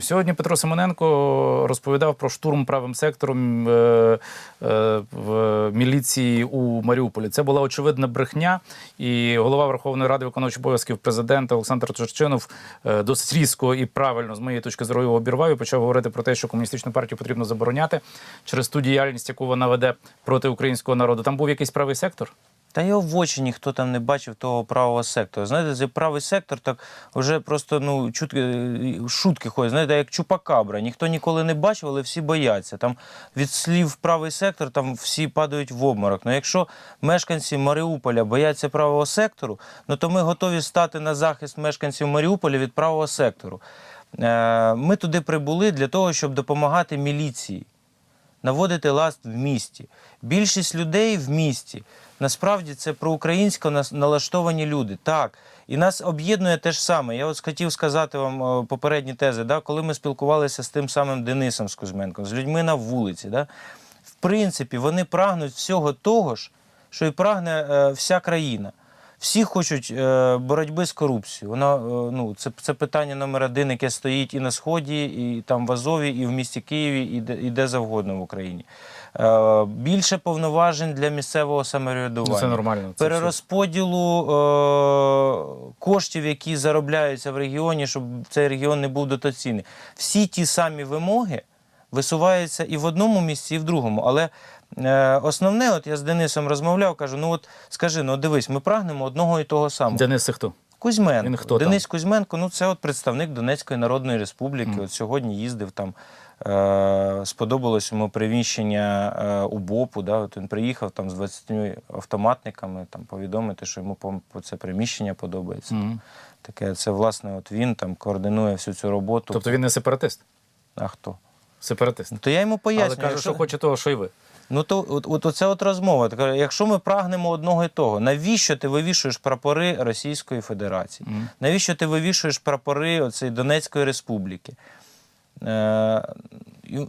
Сьогодні Петро Семененко розповідав про штурм правим сектором е, е, в міліції у Маріуполі. Це була очевидна брехня, і голова Верховної Ради виконуючий обов'язків президента Олександр Турчинов е, досить різко і правильно, з моєї точки зору, його обірвав і почав говорити про те, що комуністичну партію потрібно забороняти через ту діяльність, яку вона веде проти українського народу. Там був якийсь правий сектор. Та його в очі ніхто там не бачив того правого сектора. Знаєте, цей правий сектор так вже просто ну чутки шутки ходять. Знаєте, як чупакабра. Ніхто ніколи не бачив, але всі бояться. Там від слів правий сектор там всі падають в обморок. Ну якщо мешканці Маріуполя бояться правого сектору, ну то ми готові стати на захист мешканців Маріуполя від правого сектору. Е, Ми туди прибули для того, щоб допомагати міліції наводити лад в місті. Більшість людей в місті насправді це проукраїнсько налаштовані люди. Так. І нас об'єднує те ж саме. Я от хотів сказати вам е, попередні тези, да, коли ми спілкувалися з тим самим Денисом Скузьменком, з людьми на вулиці. Да, в принципі, вони прагнуть всього того ж, що і прагне е, вся країна. Всі хочуть е, боротьби з корупцією. Вона е, ну це, це питання номер один, яке стоїть і на сході, і там в Азові, і в місті Києві, і де, і де завгодно в Україні. Е, більше повноважень для місцевого самоврядування. Ну, це нормально. Це Перерозподілу е, коштів, які заробляються в регіоні, щоб цей регіон не був дотаційний. Всі ті самі вимоги висуваються і в одному місці, і в другому. Але е, основне, от я з Денисом розмовляв, кажу: ну от скажи, ну дивись, ми прагнемо одного і того самого. Денис це хто? Кузьменко. Він хто там? Денис Кузьменко, ну це от представник Донецької Народної Республіки. Мгм. От сьогодні їздив там. Е, сподобалось йому приміщення е, у БОПу. Да? От він приїхав там з 20 автоматниками там, повідомити, що йому це приміщення подобається. Мгм. Таке, це власне от він там координує всю цю роботу. Тобто він не сепаратист? А хто? Сепаратист. Ну, то я йому поясню. Але каже, якщо- що хоче того, що й ви. Ну то от, от оце от розмова. Така, Якщо ми прагнемо одного і того, навіщо ти вивішуєш прапори Російської Федерації? Мгм. Навіщо ти вивішуєш прапори оцеї Донецької Республіки? Е,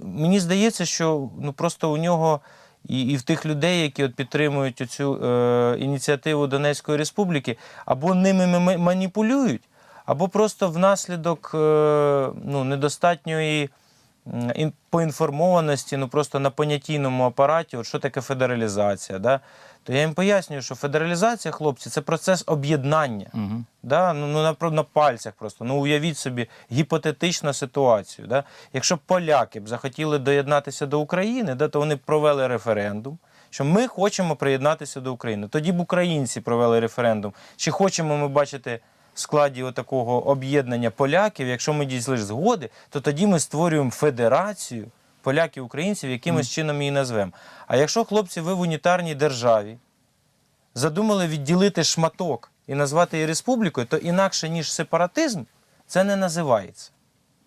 мені здається, що ну, просто у нього і, і в тих людей, які от підтримують цю е, ініціативу Донецької Республіки, або ними маніпулюють, або просто внаслідок е, ну, недостатньої поінформованості, ну просто на понятійному апараті, от що таке федералізація. Да? То я їм пояснюю, що федералізація, хлопці, це процес об'єднання. Угу. Да? Ну, ну на, на пальцях просто. Ну уявіть собі гіпотетичну ситуацію. Да? Якщо б поляки б захотіли доєднатися до України, да, то вони б провели референдум, що ми хочемо приєднатися до України. Тоді б українці провели референдум. Чи хочемо ми бачити в складі такого об'єднання поляків? Якщо ми дійшли згоди, то тоді ми створюємо федерацію поляків українців, якимось чином її назвемо. А якщо хлопці, ви в унітарній державі задумали відділити шматок і назвати її республікою, то інакше ніж сепаратизм це не називається.